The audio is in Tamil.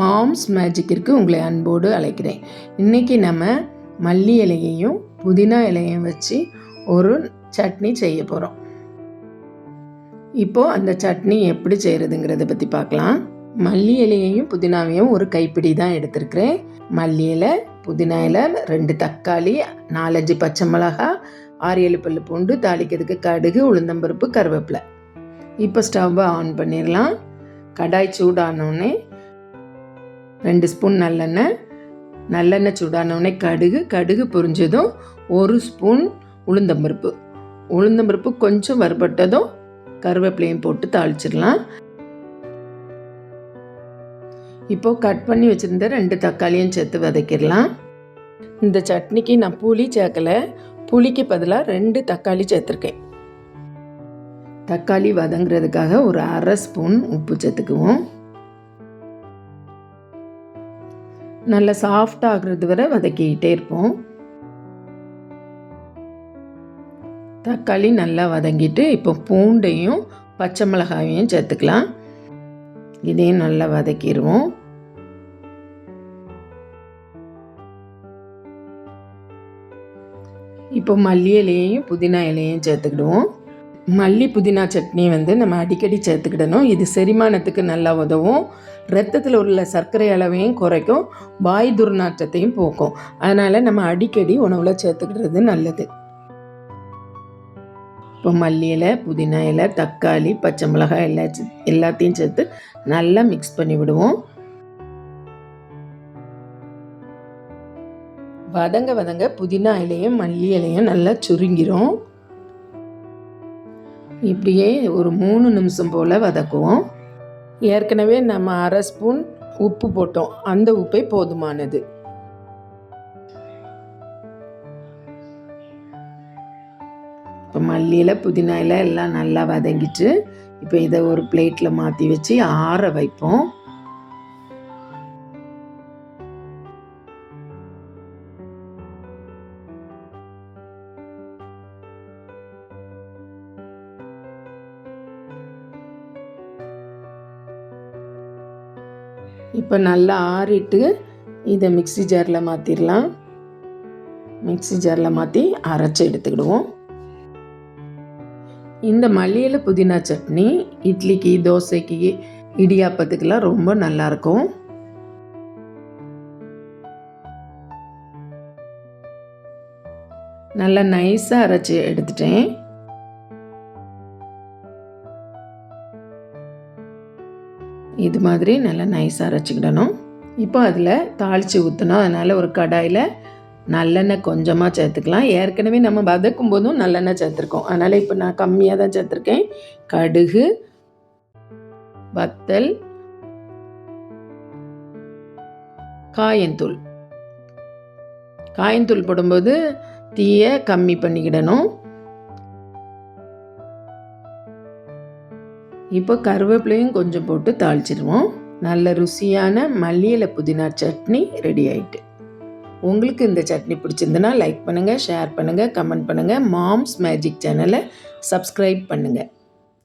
மாம்ஸ் மேஜிக்கிற்கு உங்களை அன்போடு அழைக்கிறேன். இன்றைக்கி நம்ம மல்லி இலையையும் புதினா இலையையும் வச்சு ஒரு சட்னி செய்ய போகிறோம் இப்போது அந்த சட்னி எப்படி செய்கிறதுங்கிறத பற்றி பார்க்கலாம். மல்லி இலையையும் புதினாவையும் ஒரு கைப்பிடி தான் எடுத்திருக்கிறேன். மல்லி இலை புதினா இலை ரெண்டு தக்காளி நாலஞ்சு பச்சை மிளகா ஆறு ஏழு பல்லு பூண்டு தாளிக்கிறதுக்கு கடுகு உளுந்தம்பருப்பு கருவேப்பிலை. இப்போ ஸ்டவ்வை ஆன் பண்ணிடலாம். கடாய் சூடானோடனே ரெண்டு ஸ்பூன் நல்லெண்ணெய். நல்லெண்ணெய் சூடானவுடனே கடுகு கடுகு பொரிஞ்சதும் ஒரு ஸ்பூன் உளுந்தம்பருப்பு. உளுந்தம்பருப்பு கொஞ்சம் வறுபட்டதும் கருவேப்பிலையும் போட்டு தாளிச்சிடலாம். இப்போது கட் பண்ணி வச்சுருந்த ரெண்டு தக்காளியும் சேர்த்து வதக்கிடலாம். இந்த சட்னிக்கு நான் புளி சேர்க்கலை. புளிக்கு பதிலாக ரெண்டு தக்காளி சேர்த்துருக்கேன். தக்காளி வதங்குறதுக்காக ஒரு அரை ஸ்பூன் உப்பு சேர்த்துக்குவோம். நல்லா சாஃப்ட் ஆகிறது வரை வதக்கிக்கிட்டே இருப்போம். தக்காளி நல்லா வதங்கிட்டு இப்போ பூண்டையும் பச்சை மிளகாயையும் சேர்த்துக்கலாம். இதையும் நல்லா வதக்கிடுவோம். இப்போ மல்லி இலையையும் புதினா இலையையும் சேர்த்துக்கிடுவோம். மல்லி புதினா சட்னி வந்து நம்ம அடிக்கடி சேர்த்துக்கிடணும். இது செரிமானத்துக்கு நல்லா உதவும். ரத்தத்தில் உள்ள சர்க்கரை அளவையும் குறைக்கும். வாய் துர்நாற்றத்தையும் போக்கும். அதனால் நம்ம அடிக்கடி உணவில் சேர்த்துக்கிடுறது நல்லது. இப்போ மல்லி இலை புதினா இலை தக்காளி பச்சை மிளகாய் எல்லா எல்லாத்தையும் சேர்த்து நல்லா மிக்ஸ் பண்ணி விடுவோம். வதங்க வதங்க புதினா இலையும் மல்லி இலையும் நல்லா சுருங்கிரும். இப்படியே ஒரு மூணு நிமிஷம் போல் வதக்குவோம். ஏற்கனவே நம்ம அரை ஸ்பூன் உப்பு போட்டோம். அந்த உப்பே போதுமானது. இப்போ மல்லியில் புதினாயில் எல்லாம் நல்லா வதங்கிட்டு இப்போ இதை ஒரு பிளேட்டில் மாற்றி வச்சு ஆற வைப்போம். இப்போ நல்லா ஆறிட்டு இதை மிக்ஸி ஜாரில் மாற்றிடலாம் மிக்ஸி ஜாரில் மாற்றி அரைச்சி எடுத்துக்கிடுவோம். இந்த மல்லியில் புதினா சட்னி இட்லிக்கு தோசைக்கு இடியாப்பத்துக்கெல்லாம் ரொம்ப நல்லாயிருக்கும். நல்லா நைஸாக அரைச்சி எடுத்துட்டேன். இது மாதிரி நல்லா நைஸாக அரைச்சிக்கிடணும். இப்போ அதில் தாளித்து ஊற்றணும் அதனால் ஒரு கடாயில் நல்லெண்ணெய் கொஞ்சமாக சேர்த்துக்கலாம். ஏற்கனவே நம்ம வதக்கும் போதும் நல்லெண்ணெய் சேர்த்துருக்கோம். அதனால் இப்போ நான் கம்மியாக தான் சேர்த்துருக்கேன். கடுகு வத்தல் காயந்தூள். காயந்தூள் போடும்போது தீயை கம்மி பண்ணிக்கிடணும். இப்போ கருவேப்பிலையும் கொஞ்சம் போட்டு தாளிச்சிடுவோம். நல்ல ருசியான மல்லியில் புதினா சட்னி ரெடி ஆயிட்டு. உங்களுக்கு இந்த சட்னி பிடிச்சிருந்துன்னா லைக் பண்ணுங்கள் ஷேர் பண்ணுங்கள் கமெண்ட் பண்ணுங்கள் மாம்ஸ் மேஜிக் சேனலை சப்ஸ்கிரைப் பண்ணுங்கள்